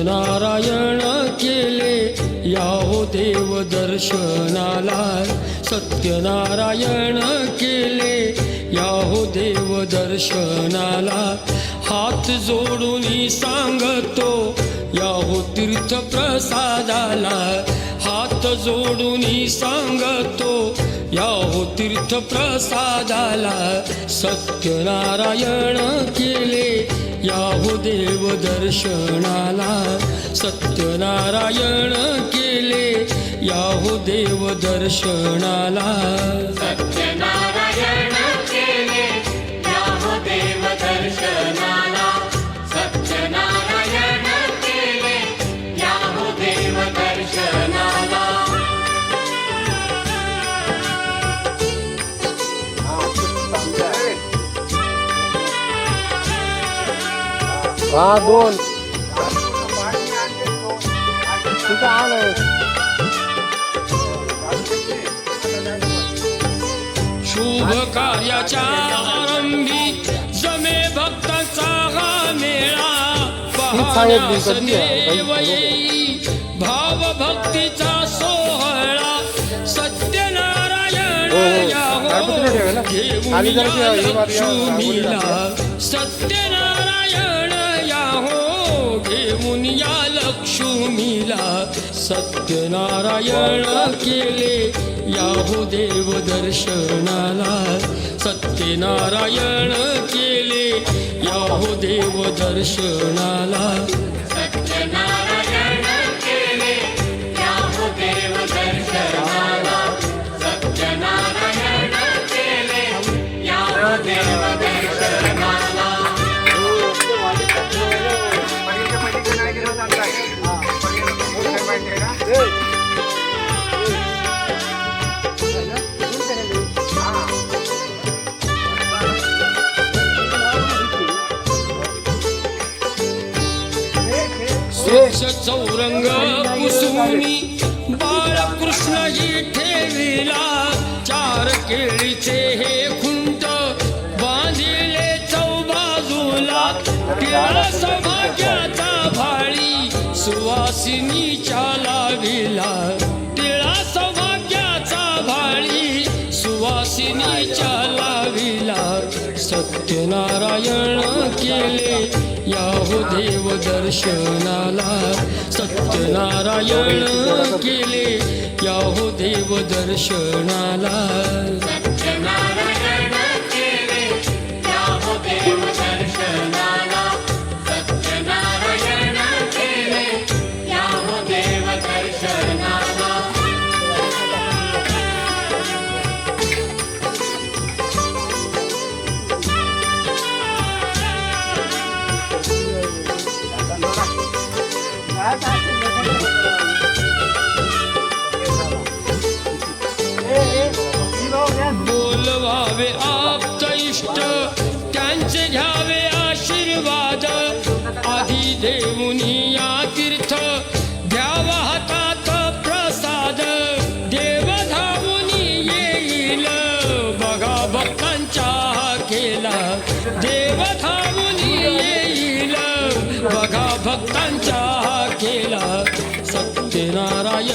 सत्यनारायण केले याहो देव दर्शनाला. सत्यनारायण केले याहो देव दर्शनाला. हात जोडून सांगतो याहो तीर्थ प्रसादाला हात जोडून सांगतो याहो तीर्थ प्रसादाला सत्यनारायण केले. याहो देव दर्शनाला सत्यनारायण केले. याहो देव दर्शनाला हा दोन. तिथं आलं. शुभ कार्याच्या आरंभी जमे भक्तांचा हा मेळा. भाव भक्तीचा सोहळा. सत्यनारायण हो, हो. घेऊन ही रांगोळी सत्यनारायण सत्यनारायण केले याहो देव दर्शनाला. सत्यनारायण केले याहो देव दर्शनाला. सत्यनारायण देव दर्शनाला सत्यनारायण केले. याहो देव दर्शनाला.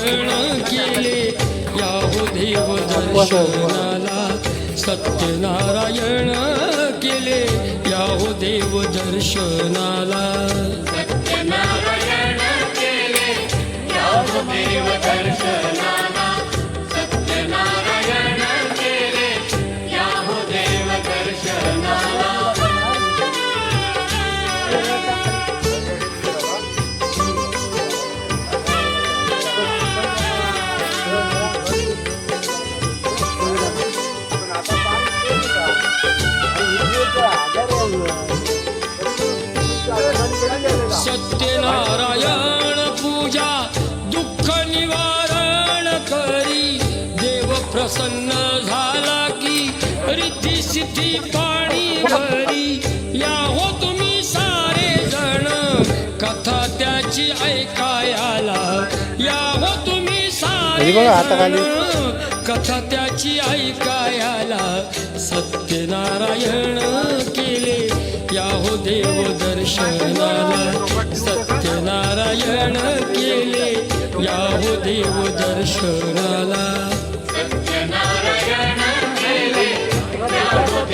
सत्यनारायण केले. याहो देव दर्शनाला सत्यनारायण केले. याहो देव दर्शनाला सिद्धी पाणी भरी. या हो तुम्ही सारे जण कथा त्याची ऐकायला या हो तुम्ही सारे. जण कथा त्याची ऐकायला सत्यनारायण केले. या हो देव दर्शनाला. सत्यनारायण केले. या हो देव दर्शनाला. सत्यनारायण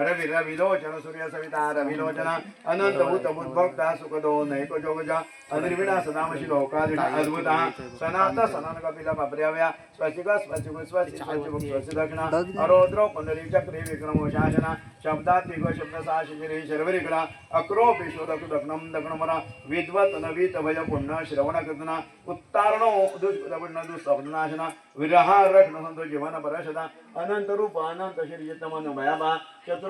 रवि रविलोचन सूर्य सविता रविलोचन अनंत भूत भूतभक्ता सुखदो नैको जोगजा अनिर्विणा सदाम श्लोकादिन अद्भुत सनात सनन कपिल पप्र्यव्या स्वस्तिक स्वस्तिक स्वस्ति स्वस्तिक स्वस्ति दक्षिणा अरोद्रो पुनरी चक्री विक्रमो शासन दिग शब्द साशिरी शर्वरिकडा अक्रोपि शोधक दग्नम दग्नमरा विद्वत नवीत भय पुण्य श्रवण कृतना उत्तारणो दुष्पुण्य दुःसब्दनाशना विरहा रक्षण संतो जीवन परशदा अनंत रूप अनंत श्री चित्तमन भयाबा चतुर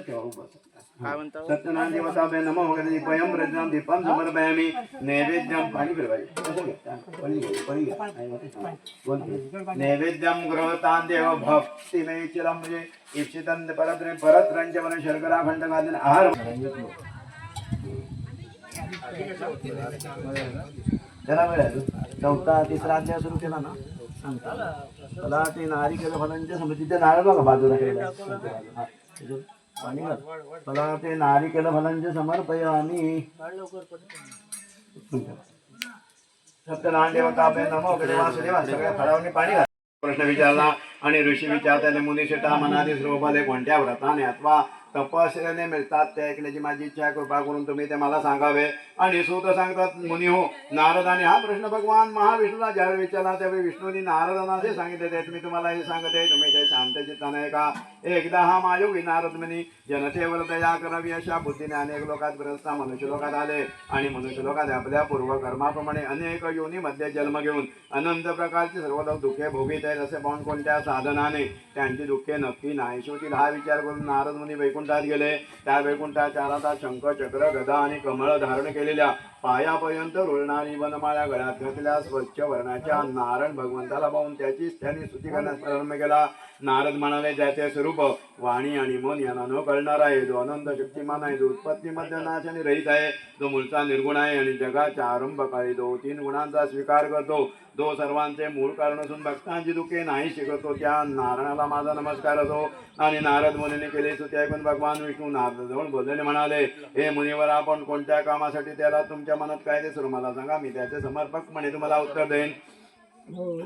ठेवा उभं. सत्यनारायण देवताभ्य नमो भगवते पयम रजनम दीपम समर्पयामि नैवेद्यम पाणी फिरवायचे. नाही. नैवेद्यम गृहतान देव भक्तिमय चिरम म्हणजे इप्सितन परत परत रंज मन शर्करा खंड आहार त्याला वेळ आहे चौथा तिसरा अध्याय सुरू केला ना? सांगता. त्याला ते नारिकेल फलांच्या समितीचे नारळ बघा बाजूला ठेवलाय. हा, त्याच्यात पाणी फलांचे समर्पय आम्ही सत्यनारायण आपले नमो गणे सगळ्या फळावणी पाणी घाल. प्रश्न विचारला आणि ऋषी विचारताना मुनिषटा मनादी स्वरूपाले कोणत्या व्रताने अथवा तपस्याने मिळतात ते ऐकण्याची माझी इच्छा आहे. कृपा करून तुम्ही ते मला सांगावे. आणि सूत सांगतात मुनी हो नारदाने हा प्रश्न भगवान महाविष्णूला ज्यावेळी विचारला त्यावेळी विष्णूने नारदांना असे सांगितले ते. मी तुम्हाला हे सांगते तुम्ही ते शांत चित्ताने का एकदा हा मायोगी नारद मुनी जनतेवर दया करावी अशा बुद्धीने अनेक लोकात ग्रस्ता मनुष्य लोकात आले. आणि मनुष्य लोकात आपल्या पूर्वकर्माप्रमाणे अनेक योनीमध्ये जन्म घेऊन अनंत प्रकारची सर्व लोक दुःखे भोगीत आहेत. असे पाहून कोणत्या साधनाने त्यांची दुःखे नक्की नाही शेवटी हा विचार करून नारद मुनी वैकुंठात गेले. त्या वैकुंठात चार शंख चक्र गदा आणि कमळ धारण केलेल्या पायापर्यंत रुळणारी वनमाळ्या गळ्यात घातल्या. स्वच्छ वर्णाच्या नारायण भगवंताला पाहून त्याची त्यांनी स्तुती करण्यास प्रारंभ केला. नारद म्हणाले ज्याचे स्वरूप वाणी आणि मन यांना न कळणार आहे जो अनंत शक्तिमान आहे जो उत्पत्तीमध्ये नाश आणि रहित आहे जो मूळचा निर्गुण आहे आणि जगाच्या आरंभ काळी जो तीन गुणांचा स्वीकार करतो. जो सर्वांचे मूळ कारण असून भक्तांची दुःखे नाही शिकवतो त्या नारायणाला माझा नमस्कार असो. आणि नारद मुनीने केले स्तुती ऐकून भगवान विष्णू नारदाजवळ बोललेले म्हणाले हे मुनीवर आपण कोणत्या कामासाठी त्याला तुमच्या मनात काय ते सुरू मला सांगा मी त्याचे समर्पक म्हणे तुम्हाला उत्तर देईन.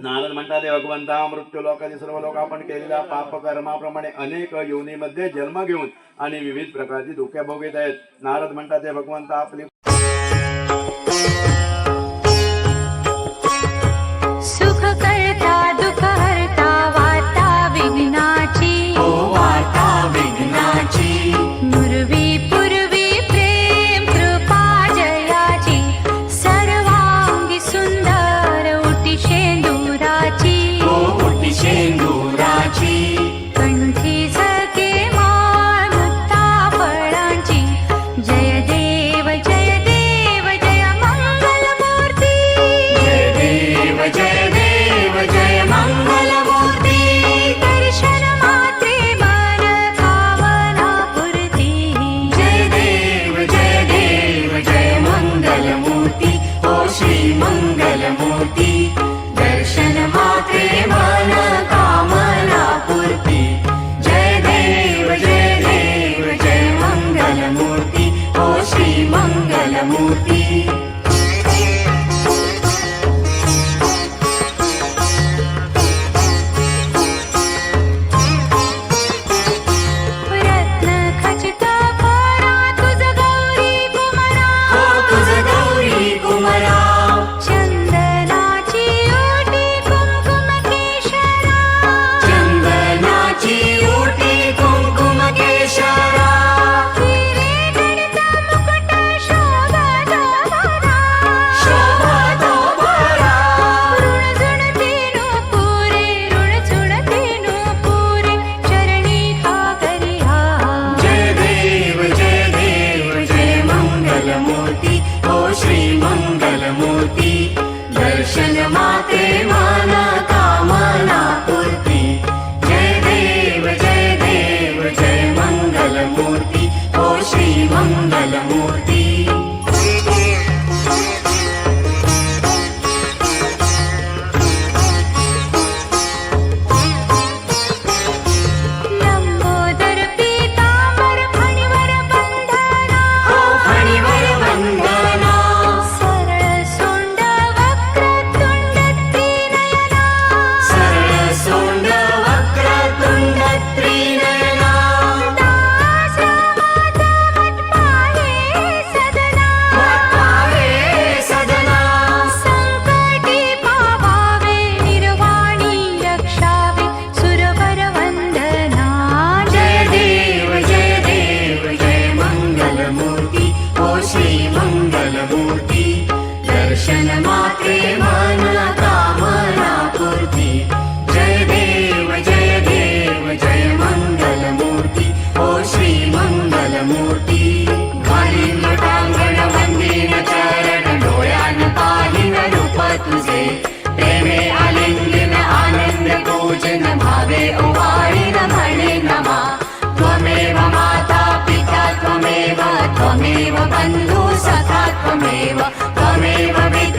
नारद म्हणतात "हे भगवंता मृत्यू लोकांचे सर्व लोक आपण केलेल्या पाप कर्माप्रमाणे अनेक योनीमध्ये जन्म घेऊन आणि विविध प्रकारची दुःखे भोगीत आहेत. नारद म्हणतात "हे भगवंता आपली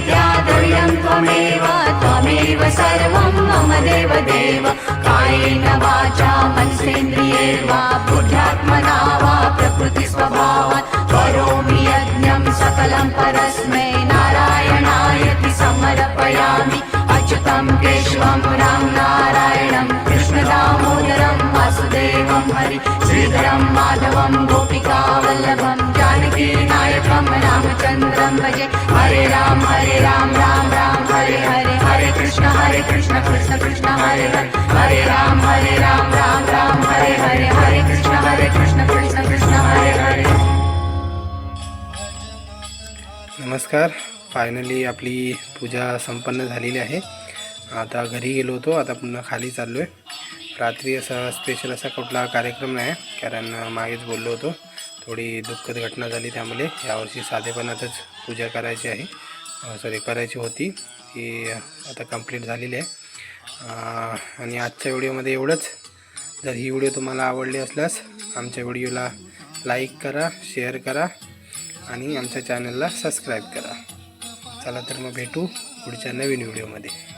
त्वमेव त्वमेव त्वमेव सर्वं मम देव देव कायेन वाचा मनसेन्द्रिये वा बुद्ध्यात्मना वा प्रकृतिस्वभावात् करोमि यज्ञं सकलं परस्मै नारायणायति समर्पयामि। अच्युतं केशवं रां नारायणं कृष्णदामोदरं वासुदेवं हरि श्रीधरं माधवं गोपिकावल्लभं जानकी रामचन्द्रं भजे हरे राम हरे राम राम राम हरे हरे हरे कृष्ण हरे कृष्ण कृष्ण कृष्ण हरे हरे हरे राम हरे राम राम राम हरे हरे हरे कृष्ण हरे कृष्ण कृष्ण कृष्ण हरे हरे नमस्कार. फायनली आपली पूजा संपन्न झालेली आहे. आता घरी गेलो होतो. आता पुन्हा खाली चाललो आहे रात्री असा स्पेशल असा कुठला कार्यक्रम नाही कारण मागेच बोललो होतो. थोडी दुःखद घटना झाली त्यामुळे यावर्षी साधेपणातच पूजा करायची आहे. सॉरी करायची होती. ती आता कंप्लीट झालेली आहे. आणि आजच्या व्हिडिओमध्ये एवढंच. जर ही व्हिडिओ तुम्हाला आवडली असल्यास आमच्या व्हिडिओला लाईक करा शेअर करा आणि आमच्या चॅनलला सबस्क्राईब करा. चला तर मग भेटू पुढच्या नवीन व्हिडिओमध्ये.